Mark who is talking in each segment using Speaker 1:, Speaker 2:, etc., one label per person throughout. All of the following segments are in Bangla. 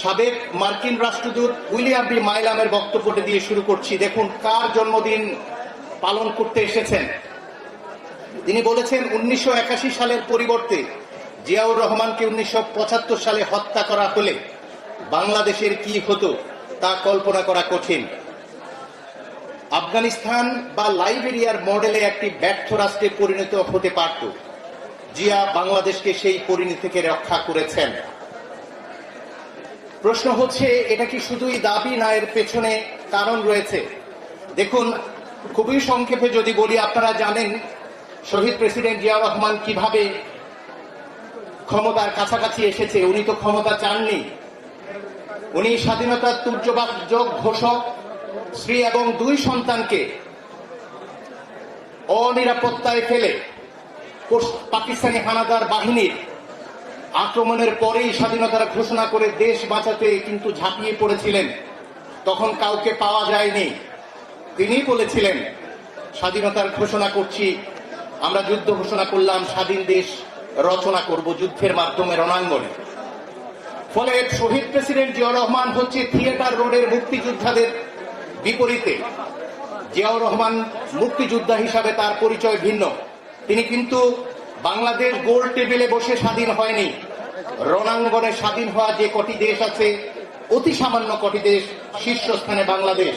Speaker 1: সাবেক মার্কিন রাষ্ট্রদূত উইলিয়াম বি. মাইলামের বক্তব্যটা দিয়ে শুরু করছি। দেখুন কার জন্মদিন পালন করতে এসেছেন। তিনি বলেছেন, উনিশশো সালের পরিবর্তে জিয়াউর রহমানকে উনিশশো পঁচাত্তর সালে হত্যা করা হলে বাংলাদেশের কি হতো তা কল্পনা করা কঠিন। আফগানিস্তান বা লাইবেরিয়ার মডেলে একটি ব্যর্থ রাষ্ট্রে পরিণত হতে পারত। জিয়া বাংলাদেশকে সেই পরিণতি থেকে রক্ষা করেছেন। প্রশ্ন হচ্ছে, এটা কি শুধুই দাবি না এর পেছনে কারণ রয়েছে? দেখুন, খুবই সংক্ষেপে যদি বলি, আপনারা জানেন শহীদ প্রেসিডেন্ট জিয়া রহমান কীভাবে ক্ষমতার কাছাকাছি এসেছে। উনি তো ক্ষমতা চাননি। উনি স্বাধীনতার তুর্যবাচক ঘোষক, স্ত্রী এবং দুই সন্তানকে অনিরাপত্তায় ফেলে পাকিস্তানি হানাদার বাহিনীর আক্রমণের পরেই স্বাধীনতার ঘোষণা করে দেশ বাঁচাতে কিন্তু ঝাঁপিয়ে পড়েছিলেন। তখন কাউকে পাওয়া যায়নি। তিনি বলেছিলেন, স্বাধীনতার ঘোষণা করছি, আমরা যুদ্ধ ঘোষণা করলাম, স্বাধীন দেশ রচনা করব যুদ্ধের মাধ্যমে রণাঙ্গনে। ফলে শহীদ প্রেসিডেন্ট জিয়াউর রহমান হচ্ছে থিয়েটার রোডের মুক্তিযোদ্ধাদের বিপরীতে। জিয়াউর রহমান মুক্তিযোদ্ধা হিসাবে তার পরিচয় ভিন্ন। তিনি কিন্তু বাংলাদেশ গোল টেবিলে বসে স্বাধীন হয়নি। রণাঙ্গনে স্বাধীন হওয়া যে কটি দেশ আছে, অতি সামান্য কটি দেশ শীর্ষস্থানে বাংলাদেশ।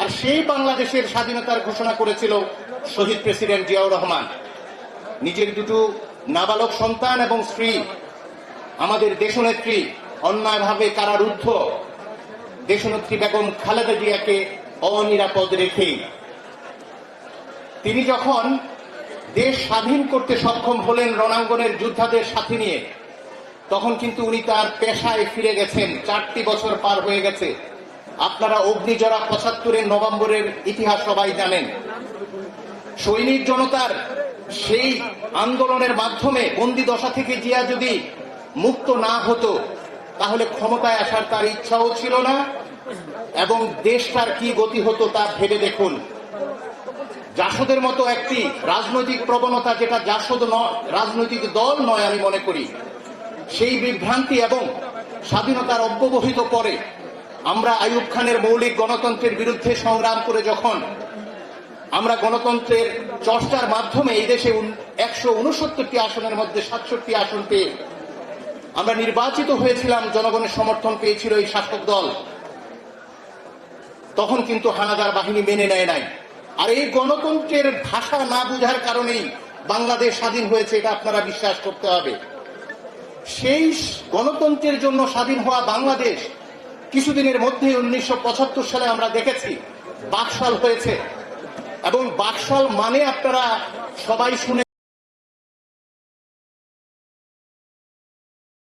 Speaker 1: আর সেই বাংলাদেশের স্বাধীনতার ঘোষণা করেছিল শহীদ প্রেসিডেন্ট জিয়াউর রহমান। নিজের দুটো নাবালক সন্তান এবং স্ত্রী, আমাদের দেশনেত্রী অন্যায়ভাবে কারারুদ্ধ দেশনেত্রী বেগম খালেদা জিয়াকে অনিরাপদ রেখে। তিনি যখন দেশ স্বাধীন করতে সক্ষম হলেন রণাঙ্গনের যোদ্ধাদের সাথে নিয়ে তখন কিন্তু উনি তার পেশায় ফিরে গেছেন। চারটি বছর পার হয়ে গেছে। আপনারা অগ্নিজরা পঁচাত্তরের নভেম্বরের ইতিহাস সবাই জানেন। সৈনিক জনতার সেই আন্দোলনের মাধ্যমে বন্দি দশা থেকে জিয়া যদি মুক্ত না হতো, তাহলে ক্ষমতায় আসার তার ইচ্ছাও ছিল না এবং দেশটার কি গতি হতো তা ভেবে দেখুন। জাসদের মতো একটি রাজনৈতিক প্রবণতা যেটা জাসদ রাজনৈতিক দল নয় আমি মনে করি। সেই বিভ্রান্তি এবং স্বাধীনতার অব্যবহিত পরে আমরা আইয়ুব খানের মৌলিক গণতন্ত্রের বিরুদ্ধে সংগ্রাম করে যখন আমরা গণতন্ত্রের চর্চার মাধ্যমে এই দেশে একশো উনসত্তরটি আসনের মধ্যে সাতষট্টি আসন পেয়ে আমরা নির্বাচিত হয়েছিলাম, জনগণের সমর্থন পেয়েছিল এই শাসক দল। তখন কিন্তু হানাদার বাহিনী মেনে নেয় নাই। আর এই গণতন্ত্রের ভাষা না বুঝার কারণেই বাংলাদেশ স্বাধীন হয়েছে, এটা আপনারা বিশ্বাস করতে হবে। সেই গণতন্ত্রের জন্য স্বাধীন হওয়া বাংলাদেশ কিছুদিনের মধ্যে উনিশশো পঁচাত্তর সালে আমরা দেখেছি বাকশাল হয়েছে। এবং বাকশাল মানে আপনারা সবাই শুনে